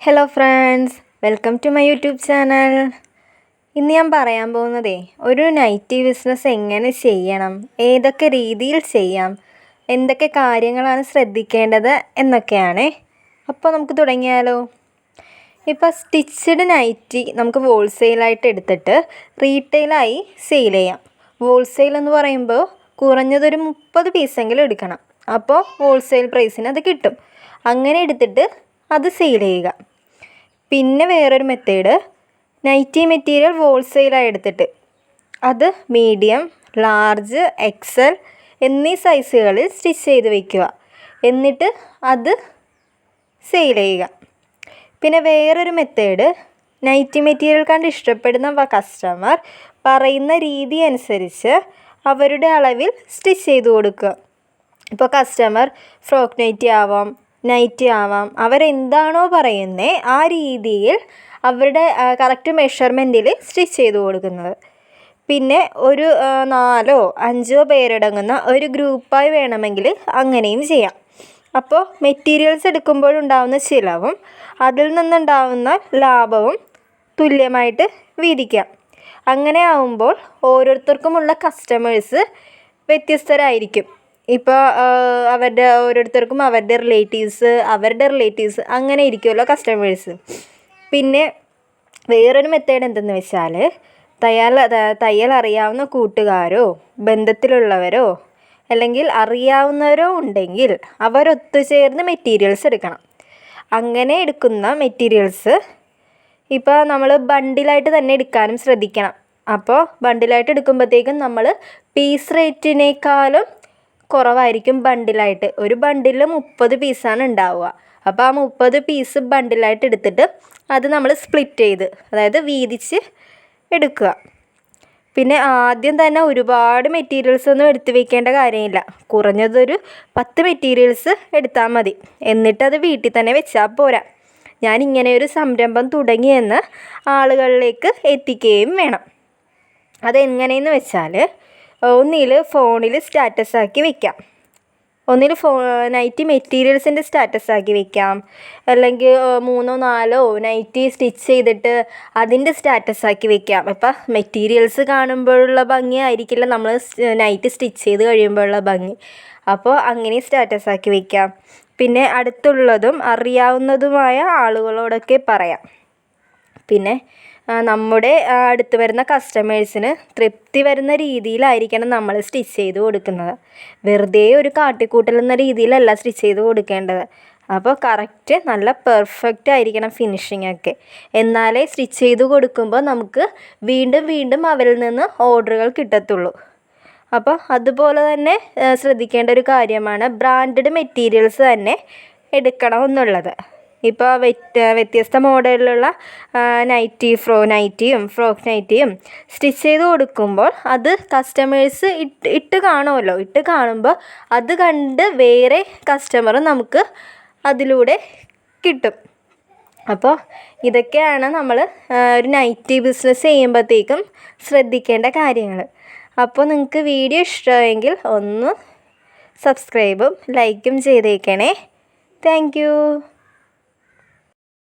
Hello friends welcome to my YouTube channel ഇന്ന് ഞാൻ പറയാൻ പോകുന്നതേ ഒരു നൈറ്റി ബിസിനസ് എങ്ങനെ ചെയ്യണം? ഏതൊക്കെ രീതിയിൽ ചെയ്യാം? എന്തൊക്കെ കാര്യങ്ങളാണ് ശ്രദ്ധിക്കേണ്ടത് എന്നൊക്കെയാണ്. അപ്പോൾ നമുക്ക് തുടങ്ങിയാലോ. ഇപ്പോൾ സ്റ്റിച്ചഡ് നൈറ്റി നമുക്ക് ഹോൾസെയിലായിട്ട് എടുത്തിട്ട് റീറ്റെയിലായി സെയിൽ ചെയ്യാം. ഹോൾസെയിൽ എന്ന് പറയുമ്പോൾ കുറഞ്ഞതൊരു മുപ്പത് പീസെങ്കിലും എടുക്കണം. അപ്പോൾ ഹോൾസെയിൽ പ്രൈസിന് അത് കിട്ടും. അങ്ങനെ എടുത്തിട്ട് അത് സെയിൽ ചെയ്യുക. പിന്നെ വേറൊരു മെത്തേഡ് നൈറ്റി മെറ്റീരിയൽ ഹോൾസെയിലായി എടുത്തിട്ട് അത് മീഡിയം ലാർജ് എക്സൽ എന്നീ സൈസുകളിൽ സ്റ്റിച്ച് ചെയ്ത് വയ്ക്കുക എന്നിട്ട് അത് സെയിൽ ചെയ്യുക. പിന്നെ വേറൊരു മെത്തേഡ് നൈറ്റി മെറ്റീരിയൽ കണ്ട് ഇഷ്ടപ്പെടുന്ന കസ്റ്റമർ പറയുന്ന രീതി അനുസരിച്ച് അവരുടെ അളവിൽ സ്റ്റിച്ച് ചെയ്ത് കൊടുക്കുക. ഇപ്പോൾ കസ്റ്റമർ ഫ്രോക്ക് നൈറ്റി ആവാം നൈറ്റി ആവാം. അവരെന്താണോ പറയുന്നത് ആ രീതിയിൽ അവരുടെ കറക്റ്റ് മെഷർമെന്റിൽ സ്റ്റിച്ച് ചെയ്ത് കൊടുക്കുന്നത്. പിന്നെ ഒരു നാലോ അഞ്ചോ പേരടങ്ങുന്ന ഒരു ഗ്രൂപ്പായി വേണമെങ്കിൽ അങ്ങനെയും ചെയ്യാം. അപ്പോൾ മെറ്റീരിയൽസ് എടുക്കുമ്പോഴുണ്ടാവുന്ന ചിലവും അതിൽ നിന്നുണ്ടാവുന്ന ലാഭവും തുല്യമായിട്ട് വീതിക്കാം. അങ്ങനെ ആവുമ്പോൾ ഓരോരുത്തർക്കുമുള്ള കസ്റ്റമേഴ്സ് വ്യത്യസ്തരായിരിക്കും. ഇപ്പോൾ അവരുടെ ഓരോരുത്തർക്കും അവരുടെ റിലേറ്റീവ്സ് അവരുടെ റിലേറ്റീവ്സ് അങ്ങനെ ഇരിക്കുമല്ലോ കസ്റ്റമേഴ്സ് പിന്നെ വേറൊരു മെത്തേഡ് എന്തെന്ന് വെച്ചാൽ തയ്യൽ തയ്യൽ അറിയാവുന്ന കൂട്ടുകാരോ ബന്ധത്തിലുള്ളവരോ അല്ലെങ്കിൽ അറിയാവുന്നവരോ ഉണ്ടെങ്കിൽ അവരൊത്തുചേർന്ന് മെറ്റീരിയൽസ് എടുക്കണം. അങ്ങനെ എടുക്കുന്ന മെറ്റീരിയൽസ് ഇപ്പോൾ നമ്മൾ ബണ്ടിലായിട്ട് തന്നെ എടുക്കാനും ശ്രദ്ധിക്കണം. അപ്പോൾ ബണ്ടിലായിട്ട് എടുക്കുമ്പോഴത്തേക്കും നമ്മൾ പീസ് റേറ്റിനേക്കാളും കുറവായിരിക്കും ബണ്ടിലായിട്ട് ഒരു ബണ്ടിൽ മുപ്പത് പീസാണ് ഉണ്ടാവുക. അപ്പോൾ ആ മുപ്പത് പീസ് ബണ്ടിലായിട്ട് എടുത്തിട്ട് അത് നമ്മൾ സ്പ്ലിറ്റ് ചെയ്ത് അതായത് വീതിച്ച് എടുക്കുക. പിന്നെ ആദ്യം തന്നെ ഒരുപാട് മെറ്റീരിയൽസ് ഒന്നും എടുത്ത് വെക്കേണ്ട കാര്യമില്ല. കുറഞ്ഞതൊരു പത്ത് മെറ്റീരിയൽസ് എടുത്താൽ മതി. എന്നിട്ടത് വീട്ടിൽ തന്നെ വെച്ചാൽ പോരാ. ഞാൻ ഇങ്ങനെ ഒരു സംരംഭം തുടങ്ങിയെന്ന് ആളുകളിലേക്ക് എത്തിക്കുകയും വേണം. അതെങ്ങനെയെന്ന് വെച്ചാൽ ഒന്നിൽ ഫോണിൽ സ്റ്റാറ്റസ് ആക്കി വെക്കാം. ഒന്നിൽ ഫോ നൈറ്റി മെറ്റീരിയൽസിന്റെ സ്റ്റാറ്റസ് ആക്കി വെക്കാം. അല്ലെങ്കിൽ മൂന്നോ നാലോ നൈറ്റി സ്റ്റിച്ച് ചെയ്തിട്ട് അതിന്റെ സ്റ്റാറ്റസ് ആക്കി വെക്കാം. അപ്പം മെറ്റീരിയൽസ് കാണുമ്പോഴുള്ള ഭംഗി ആയിരിക്കില്ല. നമ്മൾ നൈറ്റി സ്റ്റിച്ച് ചെയ്ത് കഴിയുമ്പോഴുള്ള ഭംഗി. അപ്പോൾ അങ്ങനെ സ്റ്റാറ്റസ് ആക്കി വെക്കാം. പിന്നെ അടുത്തുള്ളതും അറിയാവുന്നതുമായ ആളുകളോടൊക്കെ പറയാം. പിന്നെ നമ്മുടെ അടുത്ത് വരുന്ന കസ്റ്റമേഴ്സിന് തൃപ്തി വരുന്ന രീതിയിലായിരിക്കണം നമ്മൾ സ്റ്റിച്ച് ചെയ്ത് കൊടുക്കുന്നത്. വെറുതെ ഒരു കാട്ടിക്കൂട്ടൽ എന്ന രീതിയിലല്ല സ്റ്റിച്ച് ചെയ്ത് കൊടുക്കേണ്ടത്. അപ്പോൾ കറക്റ്റ് നല്ല പെർഫെക്റ്റ് ആയിരിക്കണം ഫിനിഷിംഗ് ഒക്കെ. എന്നാലേ സ്റ്റിച്ച് ചെയ്ത് കൊടുക്കുമ്പോൾ നമുക്ക് വീണ്ടും വീണ്ടും അവരിൽ നിന്ന് ഓർഡറുകൾ കിട്ടത്തുള്ളൂ. അപ്പോൾ അതുപോലെ തന്നെ ശ്രദ്ധിക്കേണ്ട ഒരു കാര്യമാണ് ബ്രാൻഡഡ് മെറ്റീരിയൽസ് തന്നെ എടുക്കണം എന്നുള്ളത് ഇപ്പോൾ വ്യത്യസ്ത മോഡലിലുള്ള നൈറ്റി ഫ്രോ നൈറ്റിയും ഫ്രോക്ക് നൈറ്റിയും സ്റ്റിച്ച് ചെയ്ത് കൊടുക്കുമ്പോൾ അത് കസ്റ്റമേഴ്സ് ഇട്ട് ഇട്ട് കാണുമല്ലോ. ഇട്ട് കാണുമ്പോൾ അത് കണ്ട് വേറെ കസ്റ്റമർ നമുക്ക് അതിലൂടെ കിട്ടും. അപ്പോൾ ഇതൊക്കെയാണ് നമ്മൾ ഒരു നൈറ്റി ബിസിനസ് ചെയ്യുമ്പോഴത്തേക്കും ശ്രദ്ധിക്കേണ്ട കാര്യങ്ങൾ അപ്പോൾ നിങ്ങൾക്ക് വീഡിയോ ഇഷ്ടമായെങ്കിൽ ഒന്ന് സബ്സ്ക്രൈബും ലൈക്കും ചെയ്തേക്കണേ. താങ്ക്